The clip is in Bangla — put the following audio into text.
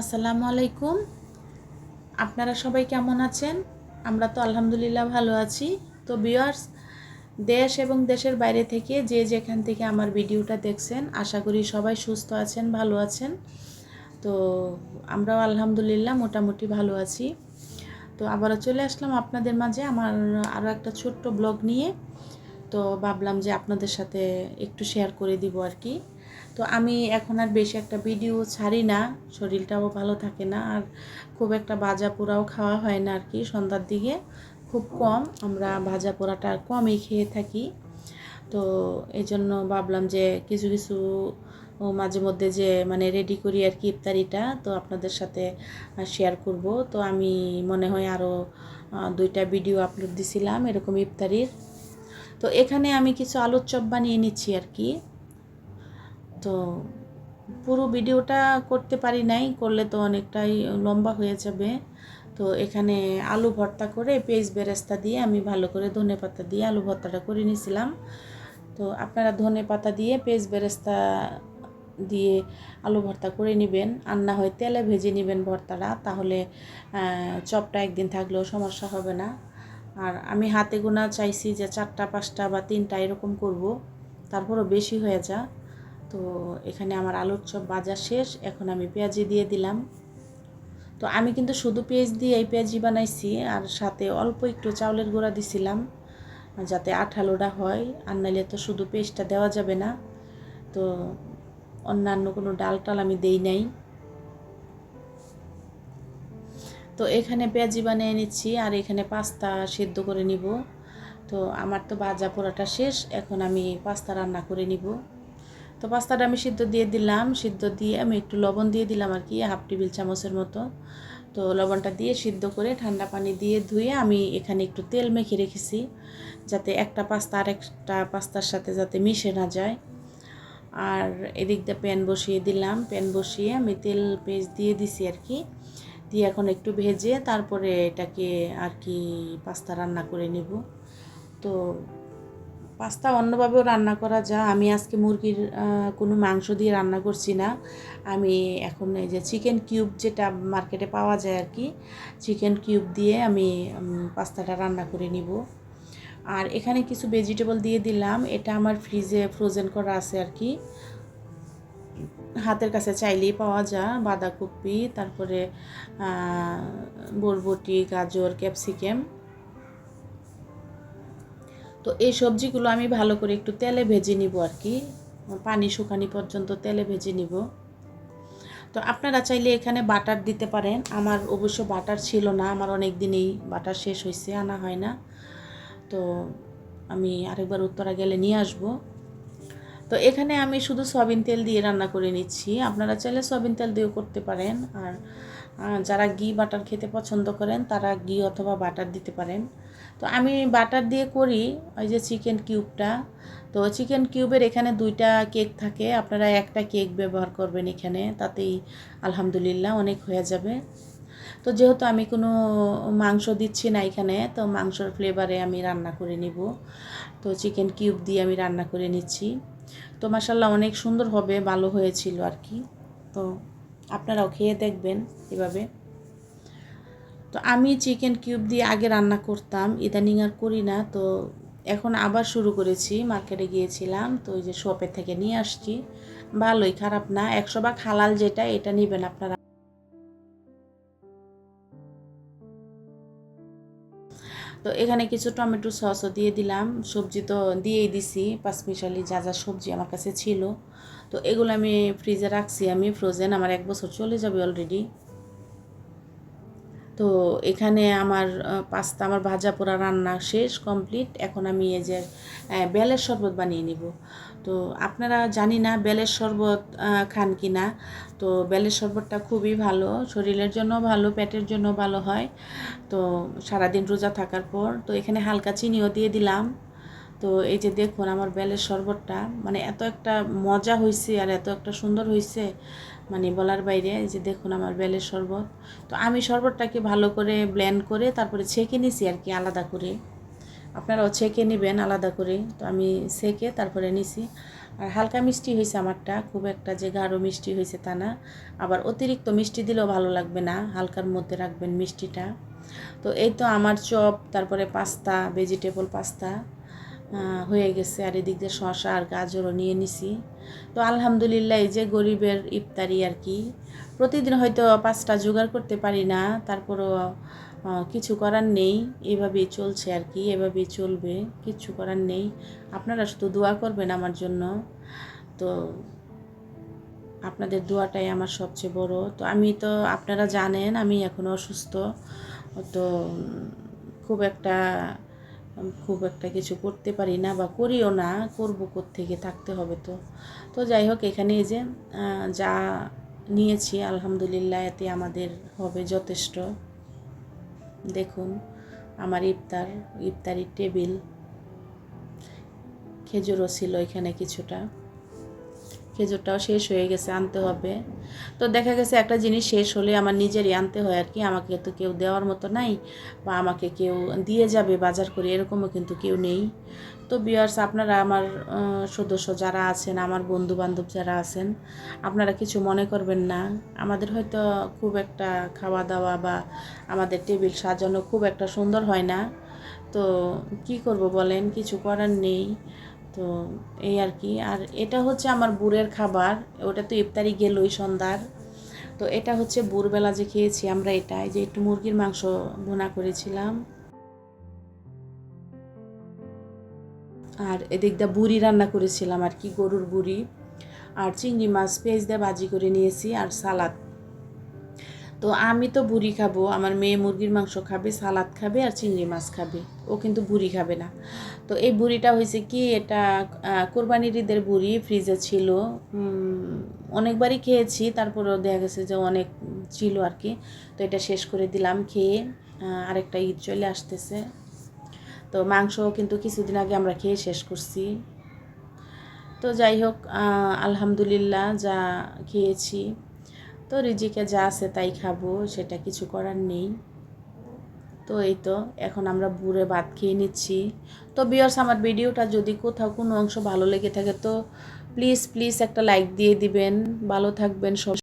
আসসালামু আলাইকুম। আপনারা সবাই কেমন আছেন? আমরা তো আলহামদুলিল্লাহ ভালো আছি। তো বিয়ার্স দেশ এবং দেশের বাইরে থেকে যে যেখান থেকে আমার ভিডিওটা দেখছেন, আশা করি সবাই সুস্থ আছেন, ভালো আছেন। তো আমরাও আলহামদুলিল্লাহ মোটামুটি ভালো আছি। তো আবারও চলে আসলাম আপনাদের মাঝে আমার আরও একটা ছোট্ট ব্লগ নিয়ে। তো ভাবলাম যে আপনাদের সাথে একটু শেয়ার করে দিব আর কি। তো আমি এখন আর বেশি একটা ভিডিও ছাড়ি না, শরীরটাও ভালো থাকে না আর খুব একটা ভাজা পোড়াও খাওয়া হয় না আর কি সন্ধ্যার দিকে, খুব কম, আমরা ভাজা পোড়াটা কমই খেয়ে থাকি। তো এই জন্য ভাবলাম যে কিছু কিছু মাঝে মধ্যে যে মানে রেডি করি আর কি ইফতারিটা, তো আপনাদের সাথে শেয়ার করব। তো আমি মনে হয় আরও দুইটা ভিডিও আপলোড দিছিলাম এরকম ইফতারির। তো এখানে আমি কিছু আলুর চপ বানিয়ে নিচ্ছি আর কি। তো পুরো ভিডিওটা করতে পারি নাই, করলে তো অনেকটাই লম্বা হয়ে যাবে। তো এখানে আলু ভর্তা করে পেঁয়াজ বেরেস্তা দিয়ে আমি ভালো করে ধনে পাতা দিয়ে আলু ভর্তাটা করে নিয়েছিলাম। তো আপনারা ধনে পাতা দিয়ে পেঁয়াজ বেরেস্তা দিয়ে আলু ভর্তা করে নেবেন আর না হয় তেলে ভেজে নেবেন ভর্তাটা, তাহলে চপটা একদিন থাকলেও সমস্যা হবে না। আর আমি হাতে গোনা চাইছি যে চারটা, পাঁচটা বা তিনটা এরকম করব, তারপরও বেশি হয়ে যা। তো এখানে আমার আলুর চপ বাজার শেষ, এখন আমি পেঁয়াজি দিয়ে দিলাম। তো আমি কিন্তু শুধু পেঁয়াজ দিয়ে এই পেঁয়াজি বানাইছি, আর সাথে অল্প একটু চাউলের গুঁড়া দিছিলাম, যাতে আঠালোটা হয়, আর নাইলে তো শুধু পেস্টটা দেওয়া যাবে না। তো অন্যান্য কোনো ডাল টাল আমি দেই নাই। তো এখানে পেঁয়াজি বানিয়ে নিচ্ছি, আর এখানে পাস্তা সেদ্ধ করে নিব। তো আমার তো ভাজা পোড়াটা শেষ, এখন আমি পাস্তা রান্না করে নিব। তো পাস্তাটা আমি সিদ্ধ দিয়ে দিলাম, সিদ্ধ দিয়ে আমি একটু লবণ দিয়ে দিলাম আর কি, হাফ টেবিল চামচের মতো। তো লবণটা দিয়ে সিদ্ধ করে ঠান্ডা পানি দিয়ে ধুয়ে আমি এখানে একটু তেল মেখে রেখেছি, যাতে একটা পাস্তা আর একটা পাস্তার সাথে যাতে মিশে না যায়। আর এদিক দিয়ে প্যান বসিয়ে দিলাম, প্যান বসিয়ে আমি তেল পেস্ট দিয়ে দিছি আর কি। দিয়ে এখন একটু ভেজে তারপরে এটাকে আর কি পাস্তা রান্না করে নেব। তো পাস্তা অন্যভাবেও রান্না করা যা আমি আজকে মুরগির কোনো মাংস দিয়ে রান্না করছি না। আমি এখন এই যে চিকেন কিউব যেটা মার্কেটে পাওয়া যায় আর কি চিকেন কিউব দিয়ে আমি পাস্তাটা রান্না করে নিব। আর এখানে কিছু ভেজিটেবল দিয়ে দিলাম। এটা আমার ফ্রিজে ফ্রোজেন করা আছে আর কি হাতের কাছে চাইলেই পাওয়া যায়। বাঁধাকপি, তারপরে বরবটি, গাজর, ক্যাপসিকাম। তো এই সবজিগুলো আমি ভালো করে একটু তেলে ভেজে নিব আর কি। পানি শুকানি পর্যন্ত তেলে ভেজে নিব। তো আপনারা চাইলে এখানে বাটার দিতে পারেন। আমার অবশ্য বাটার ছিল না, আমার অনেক দিনেই বাটার শেষ হয়েছে, আনা হয় না। তো আমি আরেকবার উত্তরা গেলে নিয়ে আসব। তো এখানে আমি শুধু সয়াবিন তেল দিয়ে রান্না করে নিচ্ছি। আপনারা চাইলে সয়াবিন তেল দিয়েও করতে পারেন। আর যারা ঘি বাটার খেতে পছন্দ করেন, তারা ঘি অথবা বাটার দিতে পারেন। তো আমি বাটার দিয়ে করি ওই যে চিকেন কিউবটা। তো চিকেন কিউবের এখানে দুইটা কেক থাকে, আপনারা একটা কেক ব্যবহার করবেন এখানে, তাতেই আলহামদুলিল্লাহ অনেক হয়ে যাবে। তো যেহেতু আমি কোনো মাংস দিচ্ছি না এখানে, তো মাংসর ফ্লেভারে আমি রান্না করে নিব। তো চিকেন কিউব দিয়ে আমি রান্না করে নিচ্ছি। তো মাসাল্লাহ অনেক সুন্দর হবে, ভালো হয়েছিল আর কি। তো আপনারাও খেয়ে দেখবেন এভাবে। তো আমি চিকেন কিউব দিয়ে আগে রান্না করতাম, ইদানিং আর করি না। তো এখন আবার শুরু করেছি, মার্কেটে গিয়েছিলাম, তো ওই যে শপের থেকে নিয়ে আসছি। ভালোই, খারাপ না, একশো বা খালাল যেটা, এটা নেবেন আপনারা। তো এখানে কিছু টমেটো সসও দিয়ে দিলাম, সবজি তো দিয়েই দিছি পাঁচমিশালি যা যা সবজি আমার কাছে ছিল। তো এগুলো আমি ফ্রিজে রাখছি, আমি ফ্রোজেন আমার এক বছর চলে যাবে অলরেডি তো এখানে আমার পাস্তা, আমার ভাজা পোড়া রান্না শেষ কমপ্লিট এখন আমি এই যে বেলের শরবত বানিয়ে নিব। তো আপনারা জানি না বেলের শরবত খান কি না তো বেলের শরবতটা খুবই ভালো, শরীরের জন্য ভালো, পেটের জন্য ভালো হয়। তো সারাদিন রোজা থাকার পর, তো এখানে হালকা চিনিও দিয়ে দিলাম। তো এই যে দেখুন আমার বেলের শরবতটা মানে এত একটা মজা হয়েছে আর এত একটা সুন্দর হয়েছে মানে বলার বাইরে যে দেখুন আমার বেলের শরবত। তো আমি শরবতটাকে ভালো করে ব্লেন্ড করে তারপরে ছেঁকে নিছি আর কি আলাদা করে। আপনারাও ছেঁকে নেবেন আলাদা করে। তো আমি ছেঁকে তারপরে নিছি। আর হালকা মিষ্টি হয়েছে আমারটা, খুব একটা যে গাঢ় মিষ্টি হয়েছে তা না। আবার অতিরিক্ত মিষ্টি দিলেও ভালো লাগবে না, হালকার মধ্যে রাখবেন মিষ্টিটা। তো এই তো আমার চপ, তারপরে পাস্তা ভেজিটেবল পাস্তা। হয়ে গেছে আর এদিক দিয়ে শশা আর গাজরও নিয়ে নিছি। তো আলহামদুলিল্লাহ এই যে গরিবের ইফতারি আর কি, প্রতিদিন হয়তো পাঁচটা জোগাড় করতে পারি না, তারপরও কিছু করার নেই, এভাবেই চলছে আর কি, এভাবেই চলবে, কিছু করার নেই। আপনারা শুধু দোয়া করবেন আমার জন্য। তো আপনাদের দোয়াটাই আমার সবচেয়ে বড়। তো আমি তো, আপনারা জানেন, আমি এখন অসুস্থ। তো খুব একটা উম, খুব একটা কিছু করতে পারি না বা করিও না করব থেকে থাকতে হবে তো। তো যাই হোক এখানে এই যে যা নিয়েছি আলহামদুলিল্লাহ এতে আমাদের হবে যথেষ্ট। দেখুন আমার ইফতার ইফতারি টেবিল খেজুরও ছিল এখানে কিছুটা। খেজুরটাও শেষ হয়ে গেছে, আনতে হবে। তো দেখা গেছে একটা জিনিস শেষ হলে আমার নিজেরই আনতে হয় আর কি, আমাকে তো কেউ দেওয়ার মতো নাই বা আমাকে কেউ দিয়ে যাবে বাজার করে, এরকমও কিন্তু কেউ নেই। তো বিয়ার্স আপনারা আমার সদস্য যারা আছেন, আমার বন্ধু বান্ধব যারা আছেন, আপনারা কিছু মনে করবেন না। আমাদের হয়তো খুব একটা খাওয়া দাওয়া বা আমাদের টেবিল সাজানো খুব একটা সুন্দর হয় না। তো কি করব বলেন, কিছু করার নেই। তো এই আর কি। আর এটা হচ্ছে আমার বুড়ের খাবার। ওটা তো ইফতারি গেলই সন্ধ্যার। তো এটা হচ্ছে ভোরবেলা যে খেয়েছি আমরা এটা। এই যে একটু মুরগির মাংস ভুনা করেছিলাম। আর এদিক দিয়ে বুড়ি রান্না করেছিলাম আর কি, গরুর বুড়ি। আর চিংড়ি মাছ পেঁয়াজ দিয়ে ভাজি করে নিয়েছি আর সালাদ। তো আমি তো বুড়ি খাব, আমার মেয়ে মুরগির মাংস খাবে, সালাদ খাবে আর চিংড়ি মাছ খাবে। ও কিন্তু বুড়ি খাবে না। তো এই বুড়িটা হয়েছে কি, এটা কোরবানির ঈদের বুড়ি ফ্রিজে ছিল। অনেকবারই খেয়েছি, তারপরেও দেখা গেছে যে অনেক ছিল আর কি। তো এটা শেষ করে দিলাম, খেয়ে আরেকটা ঈদ চলে আসতেছে। তো মাংস কিন্তু কিছুদিন আগে আমরা খেয়ে শেষ করছি। তো যাই হোক আলহামদুলিল্লাহ যা খেয়েছি। তো রিজিকে যা আছে তাই খাব, সেটা কিছু করার নেই। তো এই তো, এখন আমরা বুড়ে ভাত খেয়ে নিচ্ছি। তো বিয়ার্স আমার ভিডিওটা যদি কোথাও কোনো অংশ ভালো লেগে থাকে, তো প্লিজ প্লিজ একটা লাইক দিয়ে দিবেন। ভালো থাকবেন সব